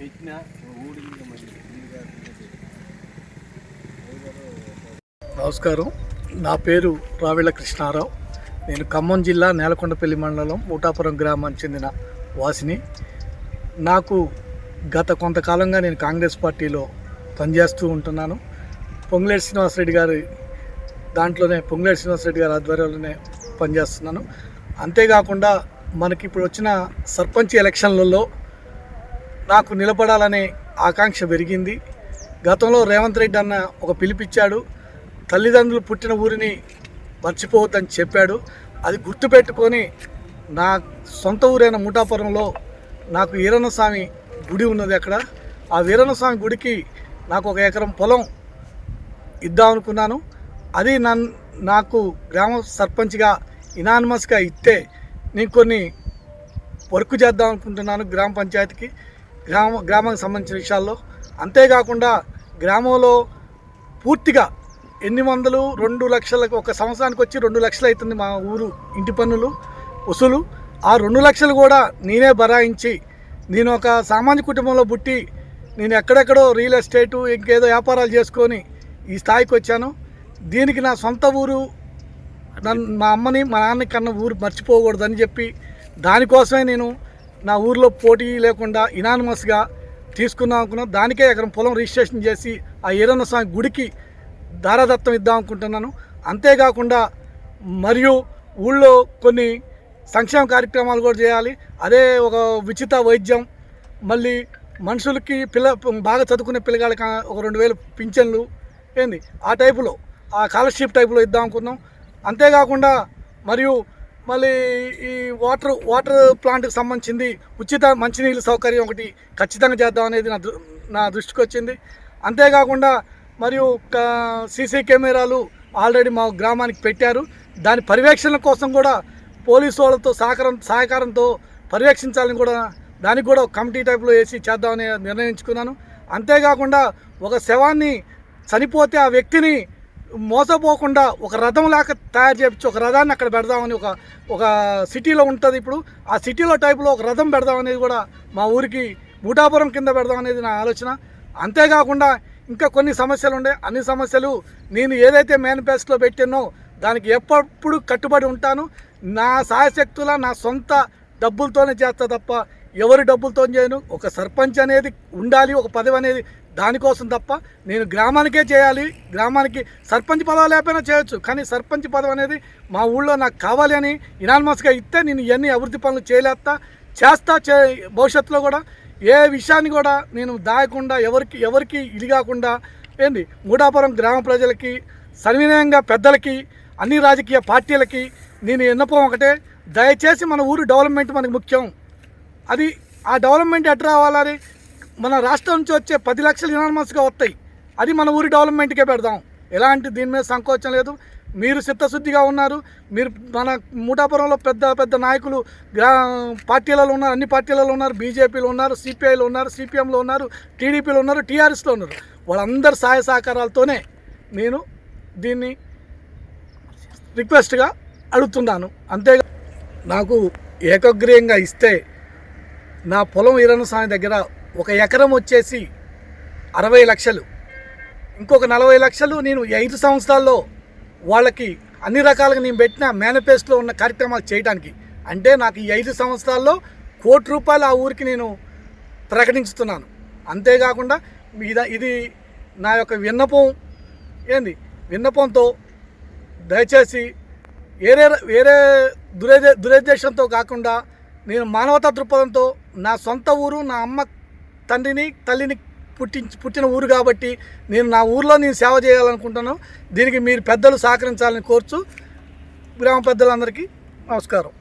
పెట్టినా ఊడింది నమస్కారం. నా పేరు రావిళ్ళ కృష్ణారావు. నేను ఖమ్మం జిల్లా నేలకొండపల్లి మండలం ఊటాపురం గ్రామానికి చెందిన వాసిని. నాకు గత కొంతకాలంగా నేను కాంగ్రెస్ పార్టీలో పనిచేస్తూ ఉంటున్నాను. పొంగులేటి శ్రీనివాసరెడ్డి గారి దాంట్లోనే పొంగులేటి శ్రీనివాసరెడ్డి గారి ఆధ్వర్యంలోనే పనిచేస్తున్నాను. అంతేకాకుండా మనకి ఇప్పుడు వచ్చిన సర్పంచ్ ఎలక్షన్లలో నాకు నిలబడాలనే ఆకాంక్ష పెరిగింది. గతంలో రేవంత్ రెడ్డి అన్న ఒక పిలిపిచ్చాడు. తల్లిదండ్రులు పుట్టిన ఊరిని మర్చిపోవద్దని చెప్పాడు. అది గుర్తుపెట్టుకొని నా సొంత ఊరైన ముఠాపురంలో నాకు వీరన్న గుడి ఉన్నది అక్కడ. ఆ వీరణస్వామి గుడికి నాకు ఒక ఎకరం పొలం ఇద్దాం అనుకున్నాను. అది నన్ నాకు గ్రామ సర్పంచ్గా ఇనానిమస్గా ఇస్తే నేను కొన్ని వర్క్ చేద్దాం అనుకుంటున్నాను గ్రామ పంచాయతీకి. గ్రామ గ్రామానికి సంబంధించిన విషయాల్లో. అంతేకాకుండా గ్రామంలో పూర్తిగా ఎన్ని వందలు రెండు లక్షలకు ఒక సంవత్సరానికి వచ్చి రెండు లక్షలు అవుతుంది మా ఊరు ఇంటి పన్నులు వసూలు. ఆ రెండు లక్షలు కూడా నేనే బరాయించి నేను ఒక సామాన్య కుటుంబంలో పుట్టి నేను ఎక్కడెక్కడో రియల్ ఎస్టేటు ఇంకేదో వ్యాపారాలు చేసుకొని ఈ స్థాయికి వచ్చాను. దీనికి నా సొంత ఊరు నన్ను మా అమ్మని మా నాన్న కన్నా ఊరు మర్చిపోకూడదని చెప్పి దానికోసమే నేను నా ఊర్లో పోటీ లేకుండా ఇనానిమస్గా తీసుకుందాం అనుకున్నాను దానికే ఎకరం పొలం రిజిస్ట్రేషన్ చేసి ఆ ఈరన్న స్వామి గుడికి దారాదత్తం ఇద్దాం అనుకుంటున్నాను. అంతేకాకుండా మరియు ఊళ్ళో కొన్ని సంక్షేమ కార్యక్రమాలు కూడా చేయాలి. అదే ఒక ఉచిత వైద్యం. మళ్ళీ మనుషులకి పిల్ల బాగా చదువుకునే పిల్లగాళ్ళకి ఒక రెండు వేలు పింఛన్లు ఏంది? ఆ టైపులో ఆ స్కాలర్షిప్ టైపులో ఇద్దాం అనుకున్నాం. అంతేకాకుండా మరియు మళ్ళీ ఈ వాటర్ వాటర్ ప్లాంట్కి సంబంధించింది ఉచిత మంచినీళ్ళ సౌకర్యం ఒకటి ఖచ్చితంగా చేద్దాం అనేది నా దృ- నా దృష్టికి వచ్చింది. అంతేకాకుండా మరియు సీసీ కెమెరాలు ఆల్రెడీ మా గ్రామానికి పెట్టారు. దాని పర్యవేక్షణ కోసం కూడా పోలీసు వాళ్ళతో సహకారం సహకారంతో పర్యవేక్షించాలని కూడా దానికి కూడా ఒక కమిటీ టైప్లో వేసి చేద్దామని నిర్ణయించుకున్నాను. అంతేకాకుండా ఒక శవాన్ని చనిపోతే ఆ వ్యక్తిని మోసపోకుండా ఒక రథం లాగా తయారు చేయించి ఒక రథాన్ని అక్కడ పెడదామని ఒక ఒక సిటీలో ఉంటుంది ఇప్పుడు. ఆ సిటీలో టైపులో ఒక రథం పెడదామనేది కూడా మా ఊరికి బూటాపురం కింద పెడదాం అనేది నా ఆలోచన. అంతేకాకుండా ఇంకా కొన్ని సమస్యలు ఉండే. అన్ని సమస్యలు నేను ఏదైతే మేనిఫెస్టోలో పెట్టానో దానికి ఎప్పుడు కట్టుబడి ఉంటాను. నా సాయశక్తుల నా సొంత డబ్బులతోనే చేస్తా తప్ప ఎవరి డబ్బులతో చేయను. ఒక సర్పంచ్ అనేది ఉండాలి ఒక పదవి అనేది దానికోసం తప్ప నేను గ్రామానికే చేయాలి. గ్రామానికి సర్పంచ్ పదవి లేకపోయినా చేయొచ్చు. కానీ సర్పంచ్ పదవి అనేది మా ఊళ్ళో నాకు కావాలి అని ఇనానిమస్గా ఇస్తే నేను ఇవన్నీ అభివృద్ధి పనులు చేయలేస్తా చేస్తా చే భవిష్యత్తులో కూడా ఏ విషయాన్ని కూడా నేను దాయకుండా ఎవరికి ఎవరికి ఇది కాకుండా ఏంది? మూడాపురం గ్రామ ప్రజలకి సవినయంగా పెద్దలకి అన్ని రాజకీయ పార్టీలకి నేను ఎన్నపం ఒకటే దయచేసి మన ఊరు డెవలప్మెంట్ మనకు ముఖ్యం. అది ఆ డెవలప్మెంట్ ఎట్లా రావాలని మన రాష్ట్రం నుంచి వచ్చే పది లక్షలు ఇనానమస్గా వస్తాయి. అది మన ఊరి డెవలప్మెంట్కే పెడదాం. ఎలాంటి దీని మీద సంకోచం లేదు. మీరు చిత్తశుద్ధిగా ఉన్నారు. మీరు మన మూటాపురంలో పెద్ద పెద్ద నాయకులు గ్రా పార్టీలలో ఉన్నారు. అన్ని పార్టీలలో ఉన్నారు. బీజేపీలో ఉన్నారు సిపిఐలో ఉన్నారు సిపిఎంలో ఉన్నారు టీడీపీలో ఉన్నారు టీఆర్ఎస్లో ఉన్నారు. వాళ్ళందరి సహాయ సహకారాలతోనే నేను దీన్ని రిక్వెస్ట్గా అడుగుతున్నాను. అంతేగా నాకు ఏకగ్రీయంగా ఇస్తే నా పొలం ఈరన్న స్వామి దగ్గర ఒక ఎకరం వచ్చేసి అరవై లక్షలు ఇంకొక నలభై లక్షలు నేను ఐదు సంవత్సరాల్లో వాళ్ళకి అన్ని రకాలుగా నేను పెట్టిన మేనిఫెస్టోలో ఉన్న కార్యక్రమాలు చేయడానికి అంటే నాకు ఈ ఐదు సంవత్సరాల్లో కోటి రూపాయలు ఆ ఊరికి నేను ప్రకటించుతున్నాను. అంతేకాకుండా ఇది ఇది నా యొక్క విన్నపం ఏంది? విన్నపంతో దయచేసి వేరే వేరే దురే దురుద్దేశంతో కాకుండా నేను మానవతా దృక్పథంతో నా సొంత ఊరు నా అమ్మ తండ్రిని తల్లిని పుట్టించి పుట్టిన ఊరు కాబట్టి నేను నా ఊర్లో నేను సేవ చేయాలనుకుంటున్నాను. దీనికి మీరు పెద్దలు సహకరించాలని కోరుచు గ్రామ పెద్దలందరికీ నమస్కారం.